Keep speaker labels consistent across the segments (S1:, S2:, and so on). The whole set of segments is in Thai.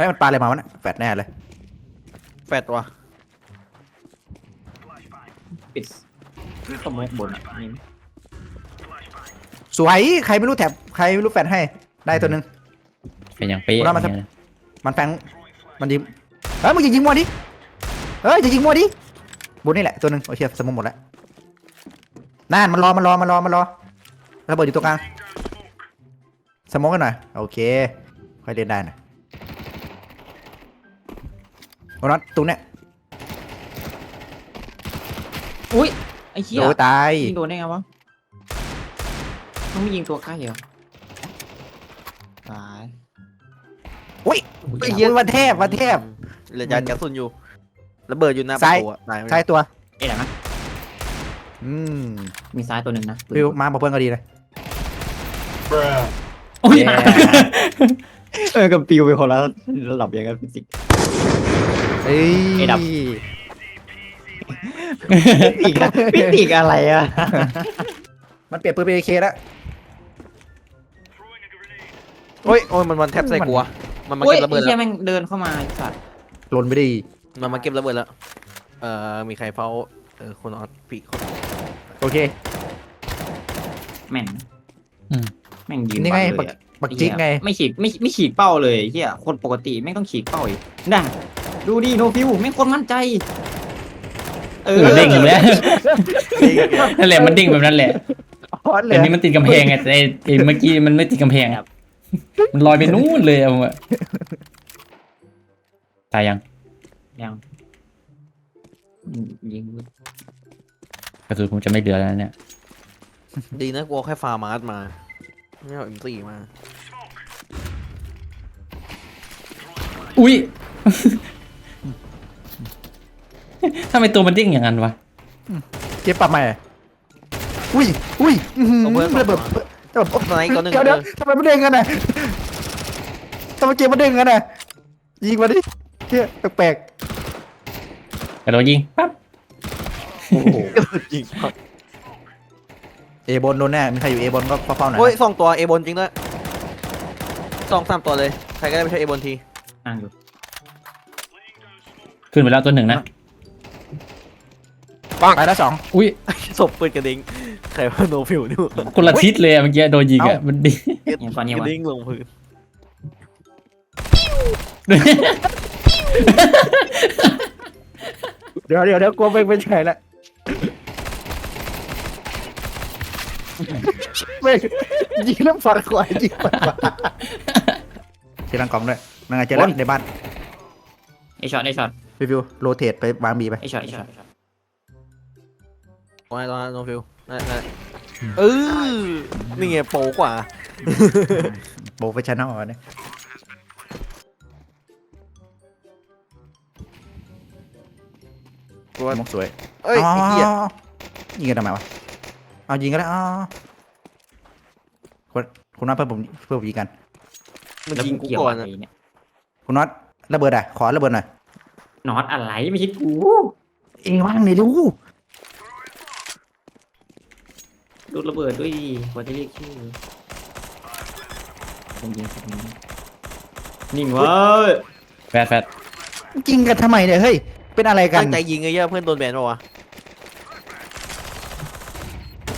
S1: ฮ้ยมันปลาอะไรมาวะเนี่ยแฟดแน่เลย
S2: แฟดวะ
S3: ปิดสมองบนอะนี่
S1: สวยใครไม่รู้แถบใครไม่รู้แฟดให้ ได้ตัวหนึ่ง
S4: เป็นอย่างเป๊ะ
S1: ผมว่ามัน
S4: อย่างเงี้ย
S1: มันแฟงมันยิงเฮ้ยมึงอย่ายิงมัวดิเฮ้ยจะยิงมัวดิบนนี่แหละตัวหนึ่งโอเคสมองหมดแล้วนั่นมันรอมันรอมันรอมันรอระเบิดอยู่ตรงกลางสมองกันหน่อยโอเคค่อยเล่นได้นะ โอ้นัทตรงเนี้ย
S3: อุ้ยไอ้เหี้ย
S1: โอ้ตาย
S3: ยิงโดนได้ไงวะต้องไม่ยิงตัวใกล้เหรอตาย
S1: อุ้ย
S3: อุ้ย
S1: เหี้ยวันเทพวันเทพ
S2: เหลือจานกระสุนอยู่ระเบิดอยู่หน้าประ
S1: ซ้าย
S2: ตูอะตายไหม
S1: ใช่ตัว
S3: เอ๊ะเดี๋ยวนะ
S1: อืม
S3: มีซ้ายตัวหนึ่งนะ
S1: ฟิวมาบอกเพื่อนก็ดีเลย
S4: โอ้ย
S1: แย่
S3: เออกับปิวไปคนละระดับอย่างกันฟิสิกส์
S1: เอ้ย
S3: ไอ้ดอีกอะฟิสิกส์อะไรอะ
S1: มันเปลี่ยนปืนเป็นเอเคแล้ว
S2: โอ้ยโอ้ยมันมันแทบใส่กูอะมันมา
S3: โอ้ย
S2: เก็บระเบิ
S3: ไอ้
S2: ด
S3: เหี้
S2: แล้
S3: ยวแม่งเดินเข้ามาไอ้สัตว์
S1: หล่นไปดี
S2: มันมาเก็บระเบิดแล้ว เอ่อ มีใครเฝ้า เออคนออสปีกคน
S1: โอเค
S3: แม่ง
S4: อืม
S3: แม่งยืน
S1: นี่ไง
S3: บังเลยอะ
S1: บักจิกไง
S3: ไม่ฉีดไม่ไม่ฉีดเป้าเลยไอ้เฮียคนปกติไม่งต้องฉีดเป้าอีกน่ะ ดูดิโนฟิวไม่งคนมั่นใจ เออ
S4: มันเด้งอยู่แล้วนั่นแหละมันเด้งแบบนั้นแหละ
S1: พอดเล
S4: แต่
S1: ย
S4: นี้มันติดกำแพงไงแต่ไอ้ไอ้เมื่อกี้มันไม่ติดกำแพงครับ มันลอยไปนู่นเลยเอาอะตายยัง
S3: ยังยิง
S4: กระสุนผมจะไม่เหลือแล้วเนี่ย
S2: ดีนะกูเอาแค่ฟาร์มาร์สมา ไม่เอาเอ็มซีมา
S4: อุ้ย ทำไมตัวมันเด้งอย่างนั้นวะ
S1: เจ็บปรับใหม่ อุ้ย อุ้ยอื้อหือ
S2: เอาเพื่อน
S1: ระเบิด
S2: มา
S1: ระเบิด
S2: สไนด์ตัวหนึ่ง
S1: เดี๋ยวเดี๋ยวทำไมมันเด้งกันน่ะทำไมเกมมันเด้งกันน่ะยิงมาดิเฮียแปลก
S4: กระโดดยิงปั๊บ
S1: ๆโอ้โห
S2: ยิง
S1: เอบนโดนแน่ มีใครอยู่เอบนก็เฝ้าๆหน่อย
S2: โอ้ยสองตัวเอบนจริงด้วยสองสามตัวเลย ใครก็ได้ไม่ใช่เอบนที
S3: นั่งอยู่
S4: ขึ้นไปแล้วตัวหนึ่งนะ
S1: ไปแล้วสอง
S4: อุ้ย
S2: ศพปืนกระดิ่งใครว่าโนฟิวนี่หว่า
S4: คนละทิศเลยอะเมื่อกี้โดนยิงอะมันดี
S3: อย่างตอนนี้
S2: กระ
S3: วะ
S2: ดิ่งลงพื้น
S1: เดี๋ยวเดี๋ยวเดี๋ยวกลัวไม่ไม่ใช่ละไม่ยิงน้ำฝันขวายิงฝันขวาเชียร์ลังกล่องด้วยนั่งไงเจอแล้วในบ้าน
S3: ไอช็อตไอช็อต
S1: รีวิวโรเทตไปวางบีไป
S3: ไอช็อตไอช็อต ไอ้ช็อต
S2: ตอนนั้นตอนนั้นโนฟิวนั่นนั่นเออนี่ไงโปกว่า
S1: โบไปชนะอ่อนเนี่ย
S2: กูว่า
S1: มกสวย
S2: เอ้ยไอ้เหี้ย
S1: อ๋อยิงกันทำไมวะเอายิงกันแล้วอ๋อคุณคุณน็อตเพื่อนผมเพื่อนผมยิงกัน
S2: มัน
S3: แล้ว
S2: ยิง
S3: กู
S2: กู
S3: เกี่ยว
S2: ก่อน
S3: อะไร
S2: อะ
S3: เนี่ย
S1: คุณน็อตระเบิดอะขอระเบิดหน่อย
S3: น็อตอะไรไม่ใช่กู
S1: เองว่างเลย ดู
S3: ดูระเบิดด้วยดิกว่าจะเรียกชื่อผมยิงสักนิดนิ่งเว้ย
S4: แฟดแฟด
S1: ยิงกันทำไมเนี่ยเฮ้ยเป็นอะไรกัน
S2: ตั้งใจยิงไอ้เหี้ยเพื่อนโดนแบนปะวะ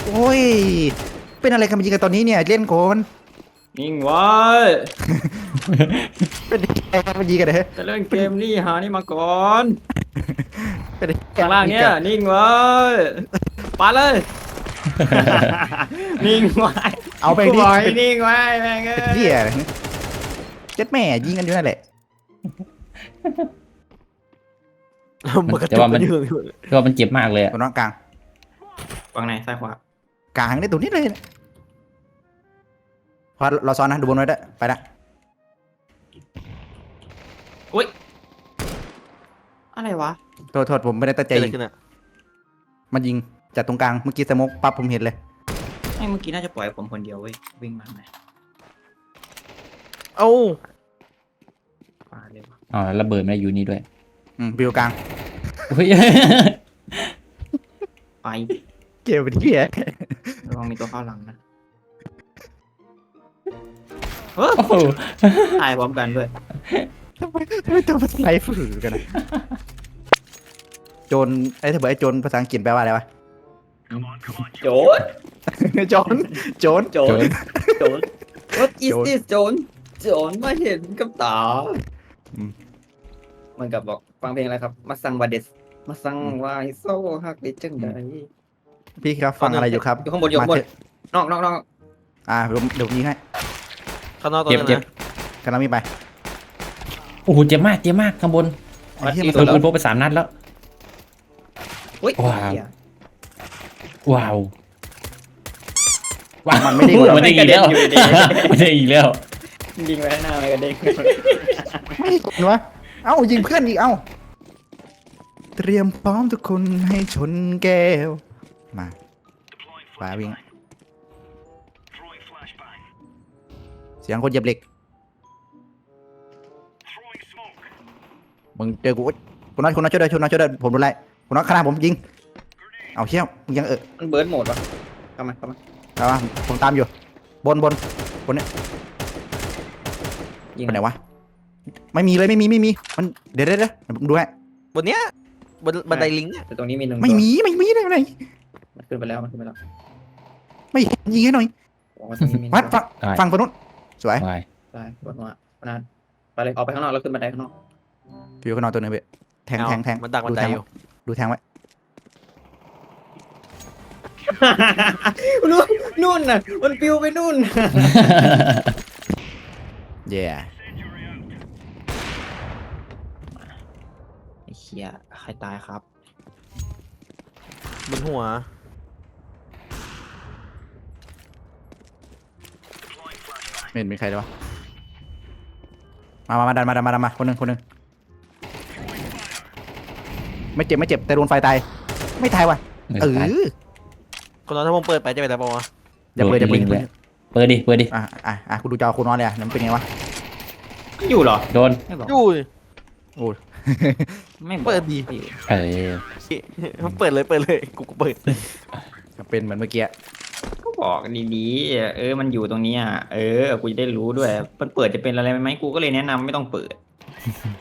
S1: โอ้ยเป็นอะไรกันมายิงกันตอนนี้เนี่ยเล่นโกน
S3: นิ่งเว้ย
S1: เป็นอะไรกันมายิงกันเนี่ย
S3: จะเล่นเกมนี่หานี่มาก่อน
S1: เป็น
S3: ข้างล่างเนี่ยนิ่งเว้ยปาเลย นิ่งไว้
S1: เอาไป
S3: กู
S1: ดิ
S3: บอกให้นิ่งไว้แม่งเอ้
S1: เป็น
S3: ย
S1: เหี้ยอะไรเนี่ยเจ็ดแม่ยิงกันอยู่นั่นแหละ
S2: มันกระตุกมันอยู่
S4: ก็มันเจ็บมากเลยอะ
S1: ตัวน้องกลาง
S3: วางไหนซ้ายขวาก
S1: ลางนี่ตัวนี้เลยนะพอเราซ้อนนะ ดูบนไว้ด้วยไปละ
S3: อะไรวะ
S1: โทษโทษผมไม่ได้ตั้งใจ
S2: เกิดอะไร
S1: ยิง
S2: ขึ้นอะ
S1: มันยิง จากตรงกลางเมื่อกี้สโมกปั๊บผมเห็นเลย
S3: ไอ้เมื่อกี้น่าจะปล่อยผมคนเดียวเว้ยวิ่งมาไหน
S2: เอ้า
S3: ปาเลยวะ
S4: อ๋อระเบิดไม่ได้อยู่นี่ด้วย
S1: อืมบิวกลาง
S4: อุ้ย
S3: ไป
S1: เกมเป็นเหี้ย
S3: ระวังมีตัวเข้าหลังนะเฮ้ย
S4: โอ้โห
S3: ตายพร้อมกันด้วย
S1: ทำไมทำไมตัวภาษาไทยฝือกันนะโจรไอ้ถ้าเบิดไอ้โจรภาษาอังกฤษแปลว่าอะไรวะ
S3: โจร
S1: โจรโจร
S3: โจรโจร What is
S1: โจร
S3: this โจรโจรมาเห็นกับตา
S1: อืม
S3: มันกับบอกฟังเพลงอะไรครับ มาสั่งวาเดส มาสั่งวายโซ่ฮักได้จังใด
S1: พี่ครับฟังอะไรอยู่ครับ
S3: อยู่ข้างบนอยู่ข้างบน
S1: มเถะ
S3: นอกนอกนอก
S1: อ่าเดี๋ยวเดี๋ยวผมยิงให้
S2: ข้างนอกตัว
S4: เจ็บ
S2: นึง
S4: เจ็บ
S2: นะ
S1: กำลังมีไป
S4: โอ้โหเจ็บมากเจ็บมากข้างบน
S1: ไอ้เหี้ย
S3: อี
S1: มัน
S3: ก
S4: โดนปืนพกไปสามนัดแล้ว
S3: อุ้ย
S4: ว้าว
S3: เหี้ย
S4: ว้าวว้าว
S1: มันไม่ได้หมดหรอก
S4: มันได้อีกแล้วมันได้อีกแล้ว
S3: ยิงไว้ข้างหน้าไปกันเด้ง
S1: ไม่เห็นวะเอ้ายิงเพื่อนอีกเอ้าเตรียมพร้อมทุกคนให้ชนแก้ว มาขวาวิ่งเสียงคนเหยียบเหล็กมึงเจอกูอุ๊ยคุณน้อยคุณน้อยช่วยด้วยช่วยน้อยช่วยด้วยผมโดนไล่คุณน้อยข้างหน้าผมยิง เอาเชี่ยวมึงยังเออ
S3: มันเบิร์ดโหมดวะเข้ามาเข้ามา
S1: เอาวะผมตามอยู่ บนบนบนเนี่ย
S3: ยิง
S1: ไปไหนวะไม่มีเลยไม่มีไม่มีมันเดี๋ยวเดี๋ยวเดี๋ยวเดี๋ยวผมดูให้
S2: บนเนี้ยบนบันไดลิงเนี่ย
S3: แต่ตรงนี้มีหนึ่ง
S1: ไม่
S3: ตัว
S1: มีไม่มีได้ไหน
S3: มันขึ้นไปแล้วมันขึ้นไปแล้ว
S1: ไม่เห็นยิงให้หน่อย
S3: บอกว่าตรงนี้มีหนึ่ง
S1: วัด
S3: ตัว
S1: ฟังฟังไปนู้นสวย
S4: วาย
S3: ได้บนหัวพนันไปเลยออกไปข้างนอกแล้วขึ้นบันไดข้างนอก
S1: ฟิวก็นอนตัวหนึงไปแทง
S2: เอา
S1: แทงแทง
S2: มันดักบันได
S1: แทง
S2: อยู่
S1: ดูแทงไว้
S3: นู่นนู่นน่ะ มันปิวไปนู่น
S1: เย่
S3: ไอ้เหี้ยใครตายครับ
S2: บนหัว
S1: ไม่เห็นมีใครเลยวะ มามามาดันมาดันมาดันมาคนหนึ่งคนหนึ่งไม่เจ็บไม่เจ็บแต่โดนไฟตาย ไม่ตายวะเออ
S2: คนเราถ้าผมเปิดไปจะเป็นอะไรเปล่าวะ
S1: อย่าเปิดอย่าเปิดอย่าเปิด
S4: เปิดดิเปิดดิ
S1: อะอะอะคุณดูจอคุณนอนเลยอะมันเป็นไงวะ
S3: อยู่เหรอ
S4: โดน
S3: ไม่บอก
S2: อยู่
S1: โอ้ย
S3: ไม่บอก
S2: เปิดดี
S3: ไม่อยู่
S4: เออ
S2: เปิดเลยเปิดเลยกูก็เปิด
S1: เป็นเหมือนเมื่อกี้
S3: ก็บอกดีๆเออมันอยู่ตรงนี้อะเออกูจะได้รู้ด้วยมันเปิดจะเป็นอะไรไหมกูก็เลยแนะนำไม่ต้องเปิด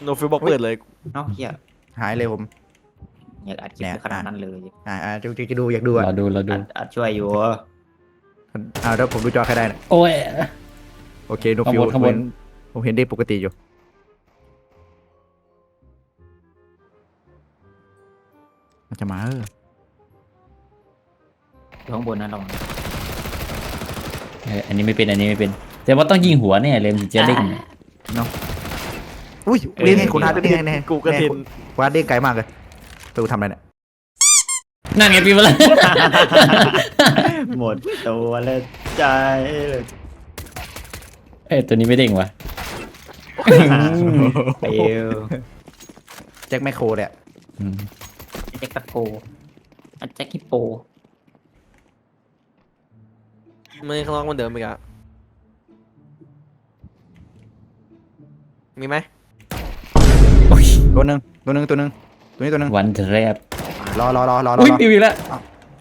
S2: โนฟิลบอกเปิดเลย
S3: เอ้าเหี้ย
S1: หายเลยผม
S3: อยากอัดคลิป
S1: เนี่ย
S3: ขนาดนั้นเลย
S1: อ่าอ่าจะจะจะดูอยากดูอะ
S4: เราดูเราดู
S3: อัดอัดช่วยอยู่
S1: อ่าแล้วผมดูจอใครได้นะ
S4: โอ้ย
S1: โอเคดูฟิว
S4: ข้างบนข้างบน
S1: ผมเห็นได้ปกติอยู่มันจะมาเออ
S3: อยู่ข้างบนนั้นลอง
S4: เอออันนี้ไม่เป็นอันนี้ไม่เป็น แต่ว่าต้องยิงหัวแน่เลยมันถึงจะเด้ง
S1: อุ้ยเด้งไงคุณฮาร์ดเด้งไงแน่
S2: กูกระเด็น
S1: คุณฮาร์ดเด้งไกลมากเลย ตัวทำอะไรเนี่ย
S4: นั่นไงปีมาแล้ว
S3: หมดตัวเลยใจเลย
S4: เอ้ยตัวนี้ไม่เด้งวะ
S3: เปลว
S1: แจ็คแมคโครเนี่ย
S4: อืม
S3: แจ็คตะโกอะแจ็คฮิปโป
S2: ไม่ข้างนอกมันเดิมไปกะมีไหม
S4: โอ้ย
S1: ตัวหนึ่งตัวหนึ่งตัวหนึ่ง ตัวนี้ตัวหนึ่ง
S4: วันแรบ
S1: รอรอรอรอรอ
S4: อุ้ย
S1: รอ
S4: ปิวอีกแล้ว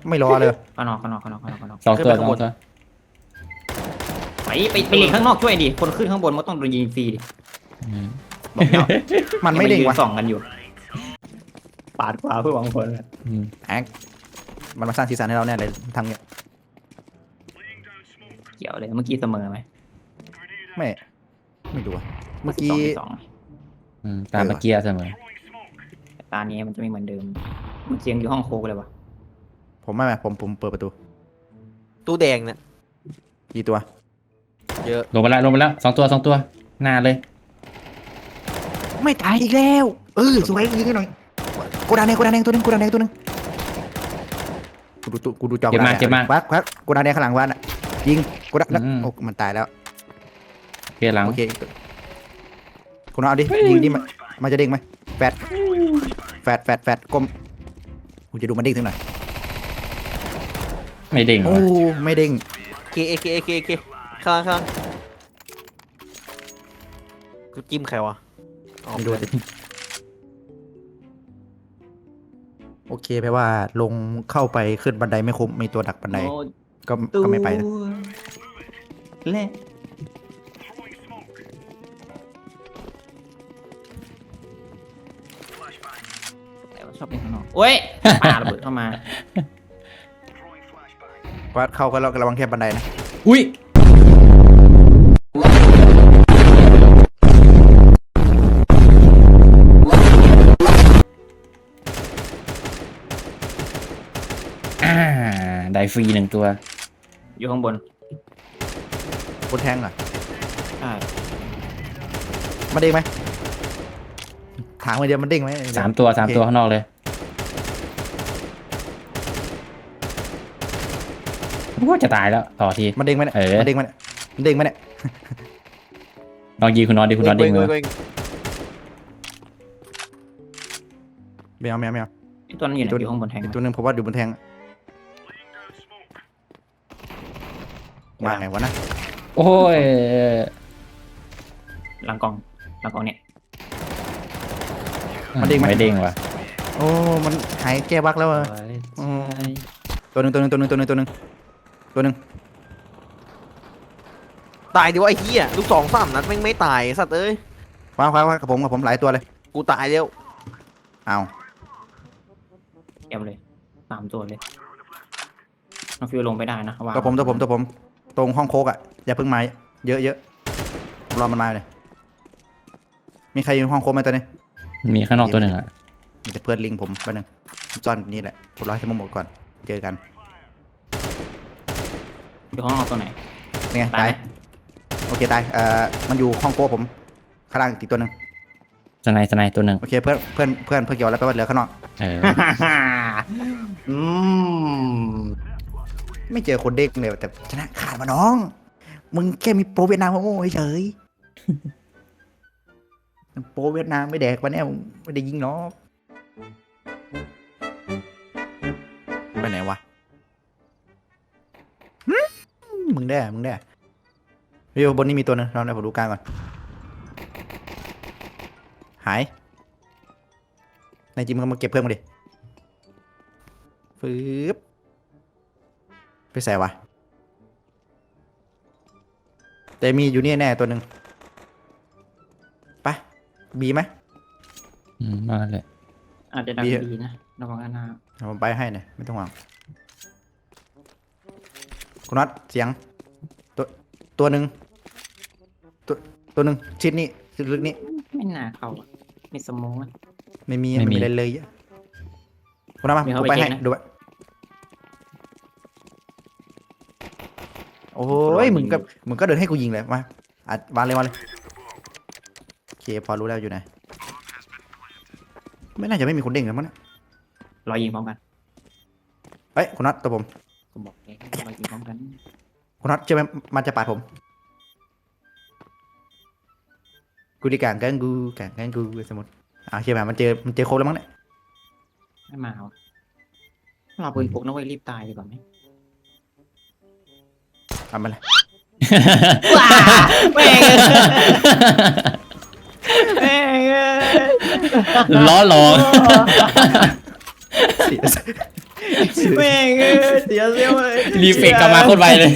S1: ไม่รอเลย
S3: ข้างนอกข้างนอกข้างนอกข้างนอกข้างนอก
S4: สองตัวสองตัว
S3: ไปไปไปเลีข้างนอกช่วยดิคนขึ้นข้างบนมันต้องโดนยิงฟรีดิ
S4: อืม
S3: บอกแล้ว
S1: มันไม่เด้ง
S3: ยื
S1: วะ
S3: นส่องกันอยู่ ปาดขวาเพื่อหวังผล
S4: อืม
S1: แอกมันมาสร้างสีสันให้เราแน่เลยทำเงี้ย
S3: เกี่ยวเลยเมื่อกี้เสมอไหม
S1: ไม่ ไม่ดูอะเมื่อกี้
S3: สิบสอง
S4: อืมตามเมื่อกี้เสมอ
S3: แต่ตานี้มันจะไม่เหมือนเดิม มันเสียงอยู่ห้องโคกเลยวะ
S1: ผมไม่ไม่ผมผมเปิดประตู
S2: ตู้แดงเนี่ย
S1: กี่ตัว
S2: เยอะ
S4: ลงไปแล้วลงไปแล้วสองตัวสองตัวหน้าเลย
S1: ไม่ตายอีกแล้ว เออสวยยิงให้หน่อยโกดังแดงโกดังแดงตัวหนึงโกดังแดงตัวหนึงกูดูตัวกูดูจอ
S4: เจ็บมาก
S1: โดงแดง
S4: เจ็บมาก
S1: ควักควักโกดังแดงข้างหลังวานอะยิงโกดังแล้ว
S4: อืม
S1: โอ้มันตายแล้ว
S4: เพียหลัง
S1: โอเคคุณเอาดิ
S4: เฮ้ย
S1: ยิงดิมันมันจะเด้งไหมแฟด แฟดแฟดแฟดก้มกูจะดูมันเด้งถึงไหน
S4: ไม่เด้ง
S1: โอ้
S4: วะ
S1: ไม่เด้ง
S2: เคเอเคเอเคเคข้างข้างกูจิ้มใครวะอ๋อ
S1: ไม่ดูสิโอเคแปลว่าลงเข้าไปขึ้นบันไดไม่คุ้มมีตัวดักบันได
S3: โอ้
S1: ก็ก็ไม่ไปนะ
S3: และ ชอบเล่นข้างนอกโอ้ยปาระเบิดเข้ามา
S1: ว่าเข้าก็ระวังแค่บันไดนะ
S4: อุ้ยอ่าได้ฟรีหนึ่งตัว
S3: อยู่ข้างบน
S1: บนแทงเหรอ
S3: ใช่
S1: มันเด้งไหม ถามมาเดียวมันเด้งไหม
S4: สามตัวสามตัวข้างนอกเลยว่าจะตายแล้วต่อที
S1: มันเด้งไหมเนี่ย
S4: เออ
S1: มันเด้งไหมเนี่ยมันเด้งไหมเนี่ย
S4: ลองยิงคุณนอนดิคุณนอนเด้งมือ
S1: ไม่เอาไม่เอาไม่เอา
S3: ไอ้ตัวนั้นอยู่ไหน
S1: ตัว
S3: อยู่ข้างบนแทง
S1: อีกตัวหนึงผมว่าอยู่บนแทงมาไงวะนะ
S4: โอ้ย
S3: หลังกองหลังกองเนี่ย
S1: มันเด้งไหม
S4: ไม่เด้งว่ะ
S1: โอ้ มันหายแก้บักแล้วอะอืมตัวหนึ่งตัวหนึ่งตัวหนึ่งตัวหนึ่งตัวหนึ่งตัวหนึ่ง
S2: ตายดิวะไอ้เหี้ยลูกสองสามนัดแม่งไม่ตายสัตว์เอ้ย
S1: ว้าวว้าวว้าวกับผมกับผมหลายตัวเลย
S2: กูตายแล้ว
S1: เอา
S3: เก็บเลยสามตัวเลยน้องฟิวลงไปได้นะาง
S1: ตัวผมตัวผมตัวผม ตรงห้องโคกอะ อย่าเพิ่งมาเยอะเยอะรอมันมาเลย มีใครอยู่ห้องโคกไหมตอนนี้
S4: มีข้างนอกตัวหนึ่งอะ
S1: มีแต่เพื่อนลิงผมแป๊บนึงจอนนี่แหละผมรอให้ทั้งหมดก่อน เจอกัน
S3: อยู่ห้องเอาตัวไหน
S1: นี่ไง
S3: ตา
S1: ตายย
S3: ไหม
S1: โอเคตายเอ่อมันอยู่ห้องโคกผมข้างล่างอีกตัวหนึ่ง
S4: สไนด์สไนด์ตัวหนึ่ง
S1: โอเคเพื่อนเพื่อนเพื่อนเพื่อนเกี่ยวแล้วแปลว่าเหลือข้างนอก
S4: เออ
S3: อืม
S1: ไม่เจอคนเด็กเลยแต่ชนะขาดมาน้อง มึงแค่มีโปรเวียดนามมาโง่เฉย โปรเวียดนามไม่แดกวันนี้ไม่ได้ยิงเนาะไปไหนวะมึงได้มึงได้วิวบนนี้มีตัวนึงเราได้ผมดูกลางก่อน หายนายจิมก็มาเก็บเพิ่มมาดิฟืบไปใส่วะ แต่มีอยู่นี่แน่ตัวหนึ่ง บีไหม
S4: อืมมาเลย
S3: อาจจะดัง
S1: ดี
S3: ดีนะระวังอันนา
S1: เอาผมไปให้หน่อยไม่ต้องห่วงคุณนัทเสียง ตัวตัวหนึ่งตัวตัวหนึ่งชิดนี่ชิดลึกนี่
S3: ไม่น่าเข้าอะมีสมองอะ
S1: ไม่มีไม่มีอะไรเลยอะคุณนัทมา
S3: มี
S1: ผ
S3: เข้าม
S1: ไป
S3: ไป
S1: ให้
S3: เช็คนะ
S1: ดูไว้โอ้ยมึงก็มึงก็เดินให้กูยิงเลยมาอะวางเลยวางเลยโอเค พอรู้แล้วอยู่ไหน ไม่น่าจะไม่มีคนเด้งแล้วมั้งเนี่ย
S3: รอยิงพร้อมกัน
S1: เอ้ยคุณนัทตัวผม
S3: กูบอกเลยรอยิงพร้อมกัน
S1: คุณน็อตใช่ไหมมันจะปาดผม กูดีกลางกันกูกลางกันกูสมมติอ่าใช่ไหมมันเจอมันเจอครบแล้วมั้งเนี่ย
S3: ไม่มาเอาเราปืนพกนะเว้ยรีบตายดีกว่าไหม
S1: เอามาเลย
S3: แม่งแม่ง
S4: ล้อหลอก
S3: แม่งเสียเสียเลย
S4: รีเฟกกลับมาโคตรไวเลย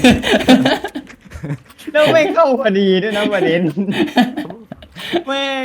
S3: แล้วไม่เข้าพอดีด้วยนะประเด็นแม่ง